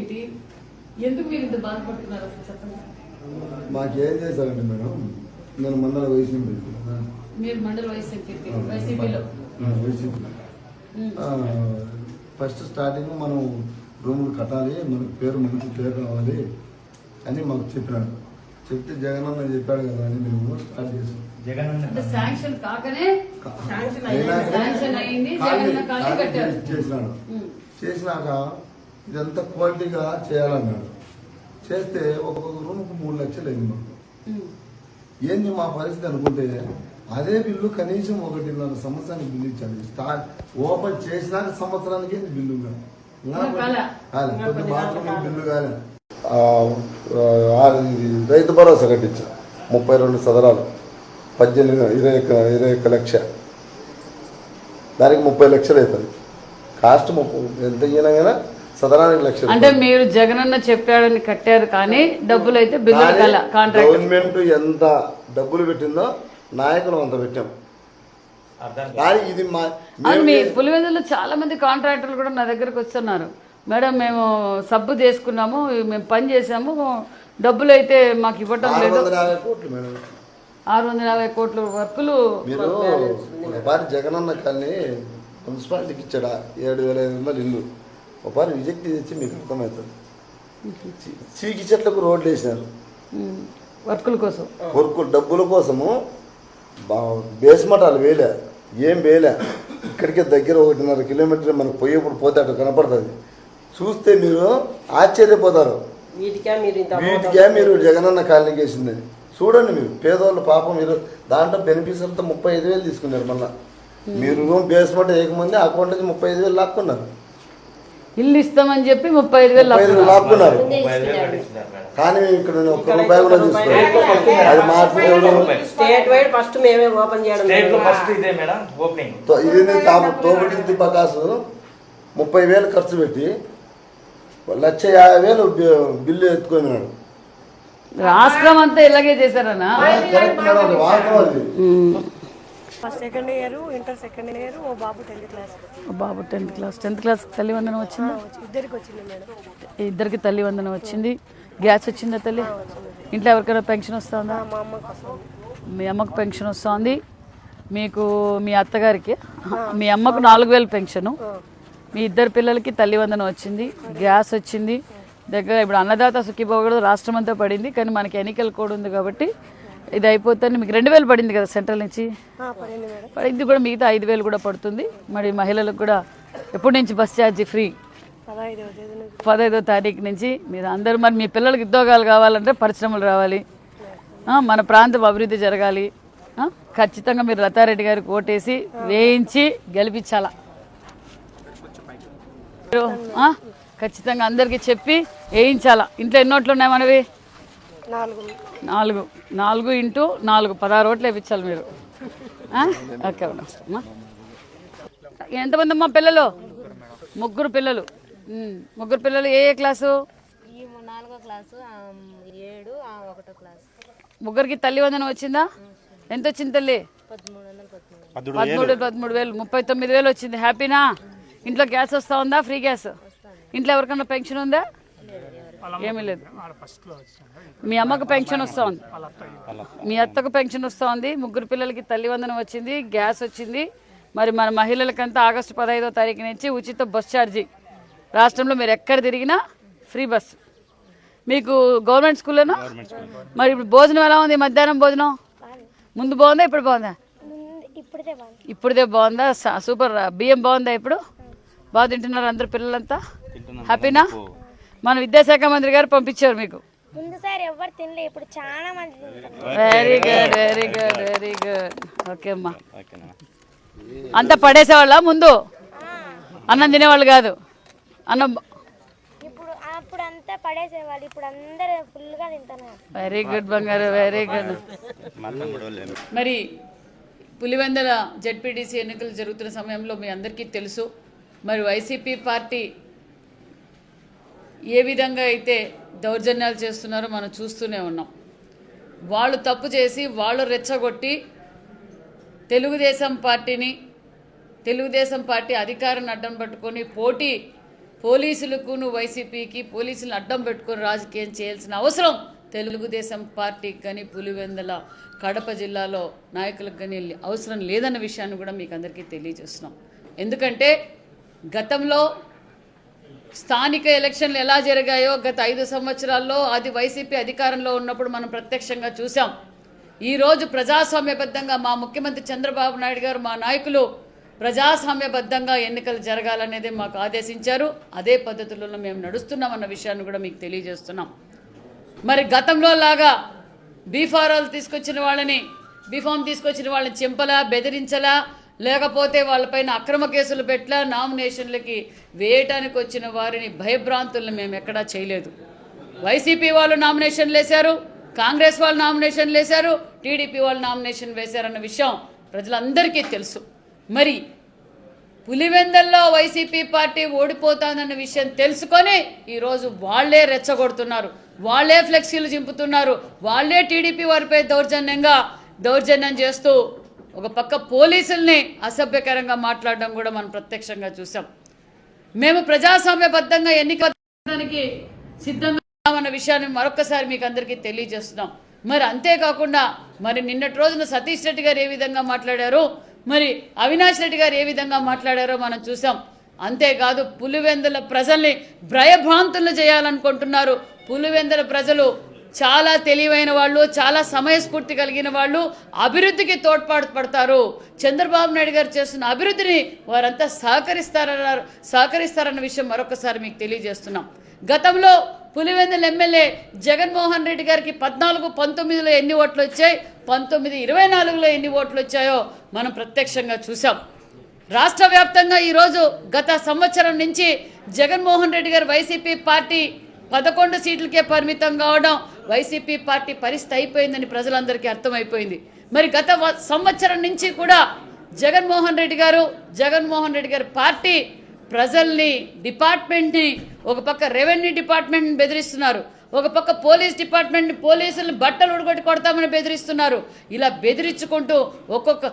ఏంటి? ఎందుకు మీరు ఇంత బాధపడుతున్నారు చెప్పండి. మాకేం చేశారండి మేడం? నేను మండల వైసీపీ. మీరు మండల వైసీపీ వైసీపీలో. వైసీపీ. ఫస్ట్ స్టార్టింగ్ మనం రూములు కట్టాలి మనకు పేరు మంచి పేరు రావాలి అని మాకు చెప్పినాడు. చెప్తే జగన్ అన్న చెప్పాడు కదా అని మేము స్టార్ట్ చేసాం. శాంక్షన్ కాకనే శాంక్షన్ అయింది చేసినాడు. చేసినాక ఇదంతా క్వాలిటీగా చేయాలన్నాడు. చేస్తే ఒక్కొక్క రూమ్కి మూడు లక్షలు అయింది. మాకు. ఏంది మా పరిస్థితి అనుకుంటే అదే బిల్లు కనీసం ఒకటిన్నర సంవత్సరానికి బిల్లు ఇచ్చాడు స్టార్ట్ ఓపెన్ చేసినాక సంవత్సరానికి ఏంది బిల్లు. కొద్ది మాత్రమే బిల్లు కాలే. ఆ, ఆ, ఇది రైతు భరోసా కట్టించా. ముప్పై రెండు సదరాలు. పద్దెనిమిది ఇరవై ఒక్క ఇరవై ఒక్క లక్ష. దానికి ముప్పై లక్షలు అవుతుంది. కాస్ట్ ముప్పై ఎంత అయినా లక్ష అంటే మీరు జగనన్న చెప్పాడని కట్టారు కానీ డబ్బులు అయితే బిల్లు కానీ కల కాంట్రాక్ట్ గవర్నమెంట్ ఎంత డబ్బులు పెట్టిందో నాయకులు అంత పెట్టాం. కానీ ఇది మా పులివెందులో చాలా మంది కాంట్రాక్టర్లు కూడా నా దగ్గరకు వస్తున్నారు. మేడం మేము సబ్బు చేసుకున్నాము మేము పని చేసాము డబ్బులు అయితే మాకు ఇవ్వటం లేదు. ఆరు వందల యాభై కోట్ల వర్కులు మీరు ఒకసారి జగనన్న కాలనీ మున్సిపాలిటీకి ఇచ్చాడా? ఏడు వేల ఐదు వందలు ఇల్లు. ఒకసారి విజెక్ట్ తెచ్చి మీకు అర్థమవుతుంది. చీకి చెట్లకు రోడ్లు వేసినారు. వర్కుల కోసం. కొరకు డబ్బుల కోసము బేస్మటాలు వేలే ఏం వేలే ఇక్కడికే దగ్గర ఒకటిన్నర కిలోమీటర్ మనకు పోయేప్పుడు పోతే అటు కనపడుతుంది. చూస్తే మీరు ఆశ్చర్యపోతారు. వీటికే మీరు జగనన్న కాలనీకి వేసిందని చూడండి మీరు పేదోళ్ళు పాపం మీరు దాంట్లో బెనిఫిట్స్ అంతా ముప్పై ఐదు వేలు తీసుకున్నారు మళ్ళా మీరు రూమ్ బేస్మెంట్ వేయకముందే అకౌంట్ నుంచి ముప్పై ఐదు వేలు లాక్కున్నారు. ఇల్లు ఇస్తామని చెప్పి ముప్పై ఐదు వేలు ముప్పై ఐదు వేలు లాక్కున్నారు. కానీ ఇక్కడ ఒక్క రూపాయి కూడా తీసుకోలేదు. అది మార్పు స్టేట్ వైడ్ ఫస్ట్ మేమే ఓపెన్ చేయడం స్టేట్లో ఫస్ట్ ఇదే మేడం ఓపెనింగ్ తో- ఇది తాము తోబడి బకాసు ముప్పై వేలు ఖర్చు పెట్టి లక్ష యాభై వేలు బిల్లు ఎత్తుకున్నాడు రాష్ట్రం అంతా ఇలాగే చేశారనా? కరెక్ట్ వాస్తవం first second year inter second year ఓ బాబు టెన్త్ క్లాస్. బాబు టెన్త్ క్లాస్. టెన్త్ క్లాస్ తల్లి వందనం వచ్చిందా? ఇద్దరికి వచ్చింది మేడం. ఇద్దరికి తల్లి వందనం వచ్చింది. గ్యాస్ వచ్చిందా తల్లి? ఇంట్లో ఎవరికైనా పెన్షన్ వస్తుందా? మా అమ్మకి మీ అమ్మకు పెన్షన్ వస్తుంది. మీకు మీ అత్తగారికి మీ అమ్మకు నాలుగు వేలు పెన్షను. మీ ఇద్దరు పిల్లలకి తల్లి వందనం వచ్చింది. గ్యాస్ వచ్చింది. దగ్గర ఇప్పుడు అన్నదాత సుఖీపోకూడదు రాష్ట్రం అంతా పడింది. కానీ మనకి ఎన్నికల కోడ్ ఉంది కాబట్టి ఇది అయిపోతే మీకు రెండు వేలు పడింది కదా సెంట్రల్ నుంచి? పడింది కూడా మిగతా ఐదు వేలు కూడా పడుతుంది. మరి మహిళలకు కూడా ఎప్పటి నుంచి బస్ ఛార్జీ ఫ్రీ? పదహైదో తారీఖు నుంచి మీరు అందరూ మరి మీ పిల్లలకి ఉద్యోగాలు కావాలంటే పరిశ్రమలు రావాలి. మన ప్రాంతం అభివృద్ధి జరగాలి. ఖచ్చితంగా మీరు లతారెడ్డి గారికి ఓటేసి వేయించి గెలిపించాలా. ఖచ్చితంగా అందరికీ చెప్పి వేయించాలా. ఇంట్లో ఎన్ని ఓట్లు ఉన్నాయి మనవి? నాలుగు. నాలుగు. ఇంటూ నాలుగు. పదహారు ఓట్లు వేయించాలి మీరు. ఆ? ఓకే అమ్మా. ఎంతమంది అమ్మా పిల్లలు? ముగ్గురు పిల్లలు. ముగ్గురు పిల్లలు ఏ ఏ క్లాసు? ఈ నాలుగో క్లాసు ఆ, ఏడు ఆ, ఒకటో క్లాసు. ముగ్గురికి తల్లి వందనం వచ్చిందా? ఎంత వచ్చింది తల్లి? పదమూడు వందలు పదమూడు పదమూడు పదమూడు వేలు. ముప్పై తొమ్మిది వేలు వచ్చింది. హ్యాపీనా? ఇంట్లో గ్యాస్ వస్తా ఉందా? Free gas? ఇంట్లో ఎవరికన్నా పెన్షన్ ఉందా? ఏమీ లేదు. మీ అమ్మకు పెన్షన్ వస్తా ఉంది మీ అత్తకు పెన్షన్ వస్తా ఉంది ముగ్గురు పిల్లలకి తల్లి వందనం వచ్చింది. గ్యాస్ వచ్చింది. మరి మన మహిళలకంతా ఆగస్టు పదహైదో తారీఖు నుంచి ఉచిత బస్ ఛార్జీ. రాష్ట్రంలో మీరు ఎక్కడ తిరిగినా ఫ్రీ బస్. మీకు గవర్నమెంట్ స్కూల్లోనా మరి ఇప్పుడు భోజనం ఎలా ఉంది? మధ్యాహ్నం భోజనం? ముందు బాగుందా? ఇప్పుడు బాగుందా? ఇప్పుడే బాగుంది. ఇప్పుడుదే బాగుందా? స- సూపర్. బియ్యం బాగుందా ఇప్పుడు? బాగా తింటున్నారు అందరు పిల్లలంతా? హ్యాపీనా మన విద్యాశాఖ మంత్రి గారు పంపించారు మీకు. ముందుసారి ఎవరు తినలే ఇప్పుడు చాలా మంది very good very good very good okay అమ్మా. అంతా పడేసేవాళ్ళ ముందు? అన్నం తినేవాళ్ళు కాదు. అన్నం ఇప్పుడు అప్పుడు అంతా పడేసేవాళ్ళు ఇప్పుడు అందరు ఫుల్గా తింటున్నారు. వెరీ గుడ్ బంగారు వెరీ గుడ్ మరి పులివెందల జడ్పీటీసీ ఎన్నికలు జరుగుతున్న సమయంలో మీ అందరికీ తెలుసు. మరి వైసీపీ పార్టీ ఏ విధంగా అయితే దౌర్జన్యాలు చేస్తున్నారో మనం చూస్తూనే ఉన్నాం. వాళ్ళు తప్పు చేసి వాళ్ళు రెచ్చగొట్టి తెలుగుదేశం పార్టీని తెలుగుదేశం పార్టీ అధికారాన్ని అడ్డం పట్టుకొని పోటీ పోలీసులకును వైసీపీకి పోలీసులను అడ్డం పెట్టుకొని రాజకీయం చేయాల్సిన అవసరం తెలుగుదేశం పార్టీకి కానీ పులివెందల కడప జిల్లాలో నాయకులకు కానీ అవసరం లేదన్న విషయాన్ని కూడా మీకు అందరికీ తెలియజేస్తున్నాం. ఎందుకంటే గతంలో స్థానిక ఎలక్షన్లు ఎలా జరిగాయో గత ఐదు సంవత్సరాల్లో అది వైసీపీ అధికారంలో ఉన్నప్పుడు మనం ప్రత్యక్షంగా చూసాం ఈరోజు ప్రజాస్వామ్యబద్ధంగా మా ముఖ్యమంత్రి చంద్రబాబు నాయుడు గారు మా నాయకులు ప్రజాస్వామ్యబద్ధంగా ఎన్నికలు జరగాలనేది మాకు ఆదేశించారు. అదే పద్ధతులలో మేము నడుస్తున్నాం అన్న విషయాన్ని కూడా మీకు తెలియజేస్తున్నాం. మరి గతంలో లాగా బీఫారాలు తీసుకొచ్చిన వాళ్ళని బీఫామ్ తీసుకొచ్చిన వాళ్ళని చింపలా బెదిరించలా లేకపోతే వాళ్ళపైన అక్రమ కేసులు పెట్టలా నామినేషన్లకి వేయటానికి వచ్చిన వారిని భయభ్రాంతులను మేము ఎక్కడా చేయలేదు. వైసీపీ వాళ్ళు నామినేషన్లు వేశారు కాంగ్రెస్ వాళ్ళు నామినేషన్లు వేశారు టీడీపీ వాళ్ళు నామినేషన్ వేశారన్న విషయం ప్రజలందరికీ తెలుసు. మరి పులివెందల్లో వైసీపీ పార్టీ ఓడిపోతానన్న విషయం తెలుసుకొని ఈరోజు వాళ్ళే రెచ్చగొడుతున్నారు. వాళ్ళే ఫ్లెక్సీలు చింపుతున్నారు. వాళ్ళే టీడీపీ వారిపై దౌర్జన్యంగా దౌర్జన్యం చేస్తూ ఒక పక్క పోలీసుల్ని అసభ్యకరంగా మాట్లాడడం కూడా మనం ప్రత్యక్షంగా చూసాం. మేము ప్రజాస్వామ్యబద్ధంగా ఎన్నికడానికి సిద్ధంగా అన్న విషయాన్ని మరొకసారి మీకు అందరికీ తెలియజేస్తున్నాం. మరి అంతేకాకుండా మరి నిన్నటి రోజున సతీష్ రెడ్డి గారు ఏ విధంగా మాట్లాడారో మరి అవినాష్ రెడ్డి గారు ఏ విధంగా మాట్లాడారో మనం చూసాం. అంతేకాదు పులివెందుల ప్రజల్ని భయభ్రాంతులను చేయాలనుకుంటున్నారు. పులివెందుల ప్రజలు చాలా తెలివైన వాళ్ళు చాలా సమయస్ఫూర్తి కలిగిన వాళ్ళు అభివృద్ధికి తోడ్పాటు పడతారు. చంద్రబాబు నాయుడు గారు చేస్తున్న అభివృద్ధిని వారంతా సహకరిస్తారన్నారు సహకరిస్తారన్న విషయం మరొకసారి మీకు తెలియజేస్తున్నాం. గతంలో పులివెందుల ఎమ్మెల్యే జగన్మోహన్ రెడ్డి గారికి పద్నాలుగు పంతొమ్మిదిలో ఎన్ని ఓట్లు వచ్చాయి? పంతొమ్మిది ఇరవై నాలుగులో ఎన్ని ఓట్లు వచ్చాయో మనం ప్రత్యక్షంగా చూసాం రాష్ట్ర వ్యాప్తంగా ఈరోజు గత సంవత్సరం నుంచి జగన్మోహన్ రెడ్డి గారు వైసీపీ పార్టీ పదకొండు సీట్లకే పరిమితం కావడం వైసీపీ పార్టీ పరిస్థితి అయిపోయిందని ప్రజలందరికీ అర్థమైపోయింది. మరి గత సంవత్సరం నుంచి కూడా జగన్మోహన్ రెడ్డి గారు జగన్మోహన్ రెడ్డి గారి పార్టీ ప్రజల్ని డిపార్ట్మెంట్ని ఒక పక్క రెవెన్యూ డిపార్ట్మెంట్ని బెదిరిస్తున్నారు. ఒక పక్క పోలీస్ డిపార్ట్మెంట్ పోలీసులు బట్టలు ఉడగొట్టి కొడతామని బెదిరిస్తున్నారు. ఇలా బెదిరించుకుంటూ ఒక్కొక్క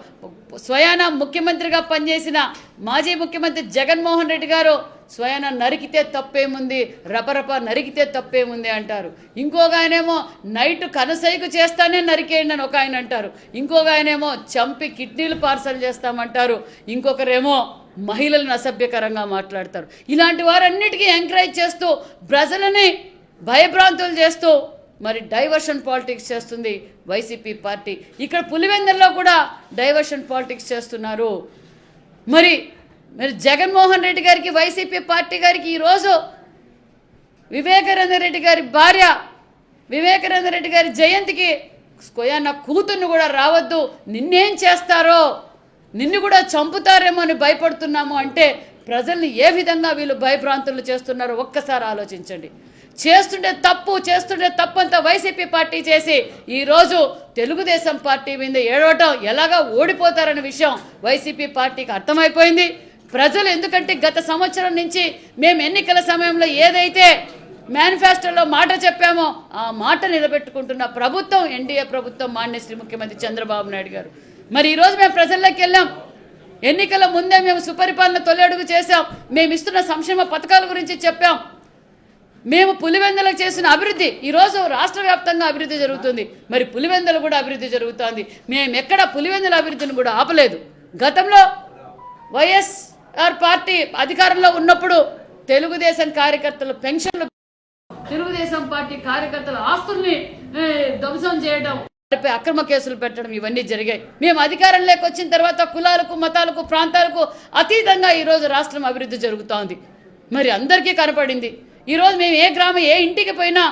స్వయాన ముఖ్యమంత్రిగా పనిచేసిన మాజీ ముఖ్యమంత్రి జగన్మోహన్ రెడ్డి గారు స్వయాన నరికితే తప్పేముంది రపరప నరికితే తప్పేముంది అంటారు. ఇంకొక ఆయనేమో నైట్ కనసైకు చేస్తానే నరికేయండి అని ఒక ఆయన అంటారు. ఇంకొక ఆయనేమో చంపి కిడ్నీలు పార్సల్ చేస్తామంటారు. ఇంకొకరేమో మహిళలను అసభ్యకరంగా మాట్లాడతారు. ఇలాంటి వారన్నిటికీ ఎంకరేజ్ చేస్తూ ప్రజలని భయభ్రాంతులు చేస్తూ మరి డైవర్షన్ పాలిటిక్స్ చేస్తుంది వైసీపీ పార్టీ. ఇక్కడ పులివెందుల్లో కూడా డైవర్షన్ పాలిటిక్స్ చేస్తున్నారు. మరి మరి జగన్మోహన్ రెడ్డి గారికి వైసీపీ పార్టీ గారికి ఈరోజు వివేకానంద రెడ్డి గారి భార్య వివేకానంద రెడ్డి గారి జయంతికి స్కొయాన్న కూతుర్ని కూడా రావద్దు. నిన్నేం చేస్తారో? నిన్ను కూడా చంపుతారేమో అని భయపడుతున్నాము అంటే ప్రజల్ని ఏ విధంగా వీళ్ళు భయభ్రాంతులు చేస్తున్నారో ఒక్కసారి ఆలోచించండి. చేస్తుండే తప్పు చేస్తుండే తప్పు అంతా వైసీపీ పార్టీ చేసి ఈరోజు తెలుగుదేశం పార్టీ మీద ఏడవటం ఎలాగా ఓడిపోతారనే విషయం వైసీపీ పార్టీకి అర్థమైపోయింది. ప్రజలు ఎందుకంటే గత సంవత్సరం నుంచి మేము ఎన్నికల సమయంలో ఏదైతే మేనిఫెస్టోలో మాట చెప్పామో ఆ మాట నిలబెట్టుకుంటున్న ప్రభుత్వం ఎన్డీఏ ప్రభుత్వం మాన్యశ్రీ ముఖ్యమంత్రి చంద్రబాబు నాయుడు గారు. మరి ఈరోజు మేము ప్రజల్లోకి వెళ్ళాం. ఎన్నికల ముందే మేము సుపరిపాలన తొలి అడుగు చేశాం. మేము ఇస్తున్న సంక్షేమ పథకాల గురించి చెప్పాం. మేము పులివెందులకు చేసిన అభివృద్ధి ఈరోజు రాష్ట్ర వ్యాప్తంగా అభివృద్ధి జరుగుతుంది. మరి పులివెందులు కూడా అభివృద్ధి జరుగుతోంది. మేము ఎక్కడ పులివెందుల అభివృద్ధిని కూడా ఆపలేదు. గతంలో వైఎస్ఆర్ పార్టీ అధికారంలో ఉన్నప్పుడు తెలుగుదేశం కార్యకర్తలు పెన్షన్లు తెలుగుదేశం పార్టీ కార్యకర్తల ఆస్తుల్ని ధ్వంసం చేయడం వారిపై అక్రమ కేసులు పెట్టడం ఇవన్నీ జరిగాయి. మేము అధికారంలోకి వచ్చిన తర్వాత కులాలకు మతాలకు ప్రాంతాలకు అతీతంగా ఈరోజు రాష్ట్రం అభివృద్ధి జరుగుతోంది. మరి అందరికీ కనపడింది. ఈరోజు మేము ఏ గ్రామం ఏ ఇంటికి పోయినా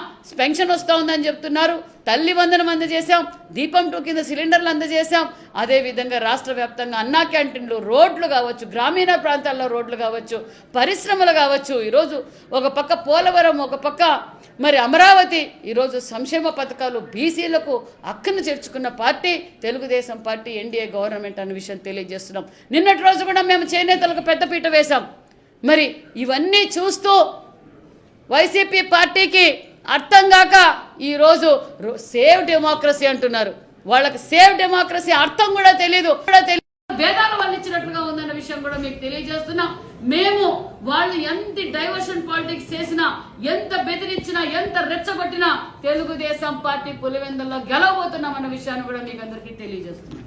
పెన్షన్ వస్తూ ఉందని చెప్తున్నారు. తల్లి వందనం అందజేశాం దీపం టూ కింద సిలిండర్లు అందజేశాం. అదేవిధంగా రాష్ట్ర వ్యాప్తంగా అన్నా క్యాంటీన్లు రోడ్లు కావచ్చు గ్రామీణ ప్రాంతాల్లో రోడ్లు కావచ్చు పరిశ్రమలు కావచ్చు. ఈరోజు ఒక పక్క పోలవరం ఒక పక్క మరి అమరావతి. ఈరోజు సంక్షేమ పథకాలు బీసీలకు హక్కును చేర్చుకున్న party Telugu Desam party NDA government అన్న విషయం తెలియజేస్తున్నాం. నిన్నటి రోజు కూడా మేము చేనేతలకు పెద్దపీట వేశాం. మరి ఇవన్నీ చూస్తూ వైసీపీ పార్టీకి అర్థం కాక ఈరోజు సేవ్ డెమోక్రసీ అంటున్నారు. వాళ్ళకి సేవ్ డెమోక్రసీ అర్థం కూడా తెలియదు కూడా తెలియదు వేదాలు వల్లించినట్లుగా ఉందన్న విషయం కూడా మీకు తెలియజేస్తున్నాం. మేము వాళ్ళు ఎంత డైవర్షన్ పాలిటిక్స్ చేసినా ఎంత బెదిరించినా ఎంత రెచ్చగొట్టినా తెలుగుదేశం పార్టీ పులివెందుల్లో గెలవబోతున్నాం అన్న విషయాన్ని కూడా మీకు అందరికీ తెలియజేస్తున్నాం.